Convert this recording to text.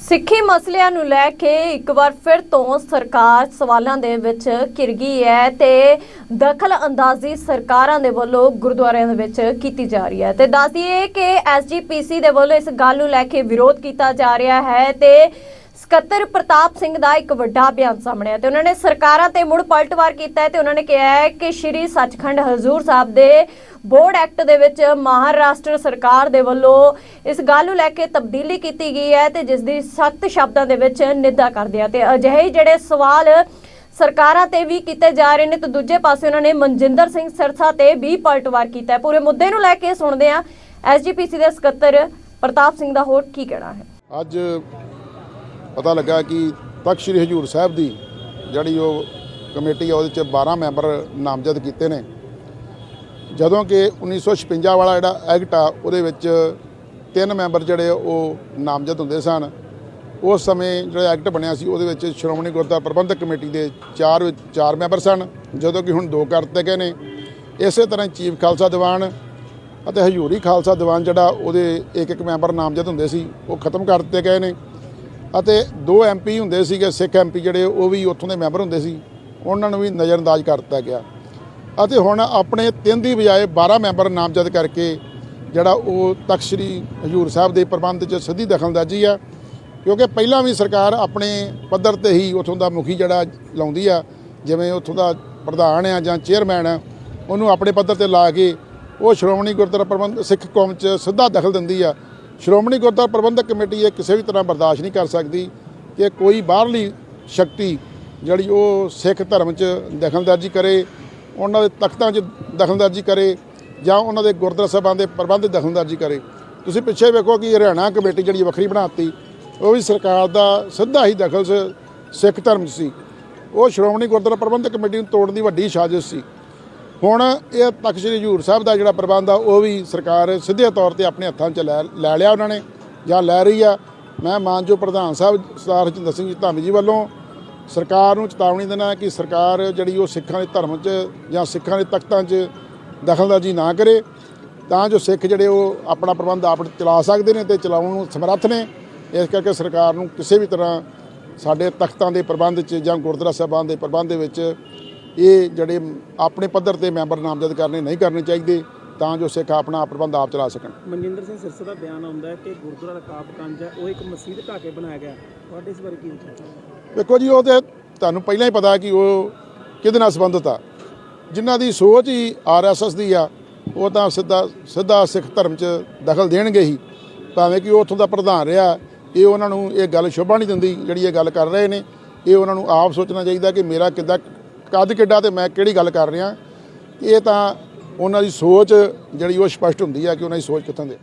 ਸਿੱਖੀ ਮਸਲਿਆਂ ਨੂੰ ਲੈ ਕੇ ਇੱਕ ਵਾਰ ਫਿਰ ਤੋਂ ਸਰਕਾਰ ਸਵਾਲਾਂ ਦੇ ਵਿੱਚ ਘਿਰ ਗਈ ਹੈ ਤੇ ਦਖਲ ਅੰਦਾਜ਼ੀ ਸਰਕਾਰਾਂ ਦੇ ਵੱਲੋਂ ਗੁਰਦੁਆਰਿਆਂ ਦੇ ਵਿੱਚ ਕੀਤੀ ਜਾ ਰਹੀ ਹੈ। ਤੇ ਦੱਸ ਦਈਏ ਕਿ ਐਸਜੀਪੀਸੀ ਦੇ ਵੱਲੋਂ ਇਸ ਗੱਲ ਨੂੰ ਲੈ ਕੇ ਵਿਰੋਧ ਕੀਤਾ ਜਾ ਰਿਹਾ ਹੈ ਤੇ ਸਕੱਤਰ ਪ੍ਰਤਾਪ ਸਿੰਘ ਦਾ ਇੱਕ ਵੱਡਾ ਬਿਆਨ ਸਾਹਮਣੇ ਆਇਆ ਤੇ ਉਹਨਾਂ ਨੇ ਸਰਕਾਰਾਂ ਤੇ ਮੁੜ ਪਲਟਵਾਰ ਕੀਤਾ ਹੈ ਤੇ ਉਹਨਾਂ ਨੇ ਕਿਹਾ ਹੈ ਕਿ ਸ਼੍ਰੀ ਸੱਚਖੰਡ ਹਜ਼ੂਰ ਸਾਹਿਬ ਦੇ ਬੋਰਡ ਐਕਟ ਦੇ ਵਿੱਚ ਮਹਾਰਾਸ਼ਟਰ ਸਰਕਾਰ ਦੇ ਵੱਲੋਂ ਇਸ ਗੱਲ ਨੂੰ ਲੈ ਕੇ ਤਬਦੀਲੀ ਕੀਤੀ ਗਈ ਹੈ ਤੇ ਜਿਸ ਦੀ ਸਖਤ ਸ਼ਬਦਾਂ ਦੇ ਵਿੱਚ ਨਿੰਦਾ ਕਰਦੇ ਆ। ਤੇ ਅਜਿਹੇ ਜਿਹੜੇ ਸਵਾਲ ਸਰਕਾਰਾਂ ਤੇ ਵੀ ਕੀਤੇ ਜਾ ਰਹੇ ਨੇ, ਤੇ ਦੂਜੇ ਪਾਸੇ ਉਹਨਾਂ ਨੇ ਮਨਜਿੰਦਰ ਸਿੰਘ ਸਿਰਸਾ ਤੇ ਵੀ ਪਲਟਵਾਰ ਕੀਤਾ ਪੂਰੇ ਮੁੱਦੇ ਨੂੰ ਲੈ ਕੇ ਸੁਣਦੇ ਆ ਐਸਜੀਪੀਸੀ ਦੇ ਸਕੱਤਰ ਪ੍ਰਤਾਪ ਸਿੰਘ ਦਾ ਹੋਰ ਕੀ ਕਹਿਣਾ ਹੈ। ਅੱਜ ਪਤਾ ਲੱਗਾ ਕਿ ਤਖਤ ਸ੍ਰੀ ਹਜੂਰ ਸਾਹਿਬ ਦੀ ਜਿਹੜੀ ਉਹ ਕਮੇਟੀ ਆ, ਉਹਦੇ ਚ 12 ਮੈਂਬਰ ਨਾਮਜ਼ਦ ਕੀਤੇ ਨੇ। ਜਦੋਂ ਕਿ 1956 ਵਾਲਾ ਜਿਹੜਾ ਐਕਟ ਆ, ਉਹਦੇ ਵਿੱਚ ਤਿੰਨ ਮੈਂਬਰ ਜਿਹੜੇ ਉਹ ਨਾਮਜ਼ਦ ਹੁੰਦੇ ਸਨ। ਉਸ ਸਮੇਂ ਜਿਹੜਾ ਐਕਟ ਬਣਿਆ ਸੀ, ਉਹਦੇ ਵਿੱਚ ਸ਼੍ਰੋਮਣੀ ਗੁਰਦੁਆਰਾ ਪ੍ਰਬੰਧਕ ਕਮੇਟੀ ਦੇ ਚਾਰ ਵਿੱਚ ਚਾਰ ਮੈਂਬਰ ਸਨ। ਜਦੋਂ ਕਿ ਹੁਣ ਦੋ ਕਰ ਦਿੱਤੇ ਗਏ ਨੇ। ਇਸੇ ਤਰ੍ਹਾਂ ਚੀਫ ਖਾਲਸਾ ਦੀਵਾਨ ਅਤੇ ਹਜੂਰੀ ਖਾਲਸਾ ਦੀਵਾਨ ਜਿਹੜਾ, ਉਹਦੇ ਇੱਕ ਇੱਕ ਮੈਂਬਰ ਨਾਮਜ਼ਦ ਹੁੰਦੇ ਸੀ, ਉਹ ਖਤਮ ਕਰ ਦਿੱਤੇ ਗਏ ਨੇ। ਅਤੇ ਦੋ ਐਮਪੀ ਹੁੰਦੇ ਸੀਗੇ, ਸਿੱਖ ਐਮਪੀ ਜਿਹੜੇ, ਉਹ ਵੀ ਉੱਥੋਂ ਦੇ ਮੈਂਬਰ ਹੁੰਦੇ ਸੀ। ਉਹਨਾਂ ਨੂੰ ਵੀ ਨਜ਼ਰਅੰਦਾਜ਼ ਕਰ ਦਿੱਤਾ ਗਿਆ। ਅਤੇ ਹੁਣ ਆਪਣੇ ਤਿੰਨ ਦੀ ਬਜਾਏ 12 ਮੈਂਬਰ ਨਾਮਜ਼ਦ ਕਰਕੇ ਜਿਹੜਾ ਉਹ ਤਖਤ ਸ੍ਰੀ ਹਜੂਰ ਸਾਹਿਬ ਦੇ ਪ੍ਰਬੰਧ 'ਚ ਸਿੱਧੀ ਦਖਲਅੰਦਾਜ਼ੀ ਆ, ਕਿਉਂਕਿ ਪਹਿਲਾਂ ਵੀ ਸਰਕਾਰ ਆਪਣੇ ਪੱਧਰ ਤੇ ਹੀ ਉੱਥੋਂ ਦਾ ਮੁਖੀ ਜਿਹੜਾ ਲਾਉਂਦੀ ਆ, ਜਿਵੇਂ ਉੱਥੋਂ ਦਾ ਪ੍ਰਧਾਨ ਆ ਜਾਂ ਚੇਅਰਮੈਨ ਆ, ਉਹਨੂੰ ਆਪਣੇ ਪੱਧਰ ਤੇ ਲਾ ਕੇ ਉਹ ਸ਼੍ਰੋਮਣੀ ਗੁਰਦੁਆਰਾ ਪ੍ਰਬੰਧ ਸਿੱਖ ਕੌਮ 'ਚ ਸਿੱਧਾ ਦਖਲ ਦਿੰਦੀ ਆ। ਸ਼੍ਰੋਮਣੀ ਗੁਰਦੁਆਰਾ ਪ੍ਰਬੰਧਕ ਕਮੇਟੀ ਇਹ ਕਿਸੇ ਵੀ ਤਰ੍ਹਾਂ ਬਰਦਾਸ਼ਤ ਨਹੀਂ ਕਰ ਸਕਦੀ ਕਿ ਕੋਈ ਬਾਹਰਲੀ ਸ਼ਕਤੀ ਜਿਹੜੀ ਉਹ ਸਿੱਖ ਧਰਮ 'ਚ ਦਖਲਅੰਦਾਜ਼ੀ ਕਰੇ ਉਹਨਾਂ ਦੇ ਤਖਤਾਂ 'ਚ ਦਖਲਅੰਦਾਜ਼ੀ ਕਰੇ ਜਾਂ ਉਹਨਾਂ ਦੇ ਗੁਰਦੁਆਰਾ ਸਾਹਿਬਾਂ ਦੇ ਪ੍ਰਬੰਧ 'ਚ ਦਖਲਅੰਦਾਜ਼ੀ ਕਰੇ। ਤੁਸੀਂ ਪਿੱਛੇ ਵੇਖੋ ਕਿ ਹਰਿਆਣਾ ਕਮੇਟੀ ਜਿਹੜੀ ਵੱਖਰੀ ਬਣਾਤੀ, ਉਹ ਵੀ ਸਰਕਾਰ ਦਾ ਸਿੱਧਾ ਹੀ ਦਖਲ ਸ- ਸਿੱਖ ਧਰਮ 'ਚ ਸੀ। ਉਹ ਸ਼੍ਰੋਮਣੀ ਗੁਰਦੁਆਰਾ ਪ੍ਰਬੰਧਕ ਕਮੇਟੀ ਨੂੰ ਤੋੜਨ ਦੀ ਵੱਡੀ ਸਾਜ਼ਿਸ਼ ਸੀ। ਹੁਣ ਇਹ ਤਖਤ ਸ੍ਰੀ ਹਜੂਰ ਸਾਹਿਬ ਦਾ ਜਿਹੜਾ ਪ੍ਰਬੰਧ ਆ, ਉਹ ਵੀ ਸਰਕਾਰ ਸਿੱਧੇ ਤੌਰ ਤੇ ਆਪਣੇ ਹੱਥਾਂ 'ਚ ਲੈ ਲੈ ਲਿਆ ਉਹਨਾਂ ਨੇ ਜਾਂ ਲੈ ਰਹੀ ਆ। ਮੈਂ ਮਾਨਜੋ ਪ੍ਰਧਾਨ ਸਾਹਿਬ ਸਰਦਾਰ ਹਰਜਿੰਦਰ ਸਿੰਘ ਜੀ ਧਾਮੀ ਜੀ ਵੱਲੋਂ ਸਰਕਾਰ ਨੂੰ ਚੇਤਾਵਨੀ ਦੇਣਾ ਕਿ ਸਰਕਾਰ ਜਿਹੜੀ ਉਹ ਸਿੱਖਾਂ ਦੇ ਧਰਮ 'ਚ ਜਾਂ ਸਿੱਖਾਂ ਦੇ ਤਖਤਾਂ 'ਚ ਦਖਲਅੰਦਾਜ਼ੀ ਨਾ ਕਰੇ, ਤਾਂ ਜੋ ਸਿੱਖ ਜਿਹੜੇ ਉਹ ਆਪਣਾ ਪ੍ਰਬੰਧ ਆਪ ਚਲਾ ਸਕਦੇ ਨੇ ਤੇ ਚਲਾਉਣ ਨੂੰ ਸਮਰੱਥ ਨੇ। ਇਸ ਕਰਕੇ ਸਰਕਾਰ ਨੂੰ ਕਿਸੇ ਵੀ ਤਰ੍ਹਾਂ ਸਾਡੇ ਤਖਤਾਂ ਦੇ ਪ੍ਰਬੰਧ 'ਚ ਜਾਂ ਗੁਰਦੁਆਰਾ ਸਾਹਿਬਾਨ ਦੇ ਪ੍ਰਬੰਧ ਦੇ ਵਿੱਚ ਇਹ ਜਿਹੜੇ ਆਪਣੇ ਪੱਧਰ ਤੇ ਮੈਂਬਰ ਨਾਮਜ਼ਦ ਕਰਨੇ ਨਹੀਂ ਕਰਨੇ ਚਾਹੀਦੇ, ਤਾਂ ਜੋ ਸਿੱਖ ਆਪਣਾ ਪ੍ਰਬੰਧ ਆਪ ਚਲਾ ਸਕਣ। ਮਨਜਿੰਦਰ ਸਿੰਘ ਸਿਰਸਾ ਦਾ ਬਿਆਨ ਆਉਂਦਾ ਹੈ ਕਿ ਗੁਰਦੁਆਰਾ ਰਕਾਬਗੰਜ ਹੈ, ਉਹ ਇੱਕ ਮਸਜਿਦ ਢਾਹ ਬਣਾਇਆ ਗਿਆ ਤੁਹਾਡੇ ਇਸ ਬਾਰੇ ਕੀ ਵਿਚਾਰ ਹੈ? ਵੇਖੋ ਜੀ, ਉਹ ਤੇ ਤੁਹਾਨੂੰ ਪਹਿਲਾਂ ਹੀ ਪਤਾ ਕਿ ਉਹ ਕਿਹਦੇ ਨਾਲ ਸੰਬੰਧਿਤ ਆ। ਜਿਨ੍ਹਾਂ ਦੀ ਸੋਚ ਹੀ ਆਰਐਸਐਸ ਦੀ ਆ, ਉਹ ਤਾਂ ਸਿੱਧਾ ਸਿੱਧਾ ਸਿੱਖ ਧਰਮ 'ਚ ਦਖਲ ਦੇਣਗੇ ਹੀ। ਭਾਵੇਂ ਕਿ ਉਹ ਉੱਥੋਂ ਦਾ ਪ੍ਰਧਾਨ ਰਿਹਾ, ਇਹ ਉਹਨਾਂ ਨੂੰ ਇਹ ਗੱਲ ਸ਼ੋਭਾ ਨਹੀਂ ਦਿੰਦੀ ਜਿਹੜੀ ਇਹ ਗੱਲ ਕਰ ਰਹੇ ਨੇ। ਇਹ ਉਹਨਾਂ ਨੂੰ ਆਪ ਸੋਚਣਾ ਚਾਹੀਦਾ ਕਿ ਮੇਰਾ ਕਿੱਦਾਂ, ਕੱਦ ਕਿੱਡਾ ਤੇ ਮੈਂ ਕਿਹੜੀ ਗੱਲ ਕਰ ਰਿਹਾ। ਇਹ ਤਾਂ ਉਹਨਾਂ ਦੀ ਸੋਚ ਜਿਹੜੀ ਉਹ ਸਪਸ਼ਟ ਹੁੰਦੀ ਆ ਕਿ ਉਹਨਾਂ ਦੀ ਸੋਚ ਕਿੱਥੋਂ ਦੇ।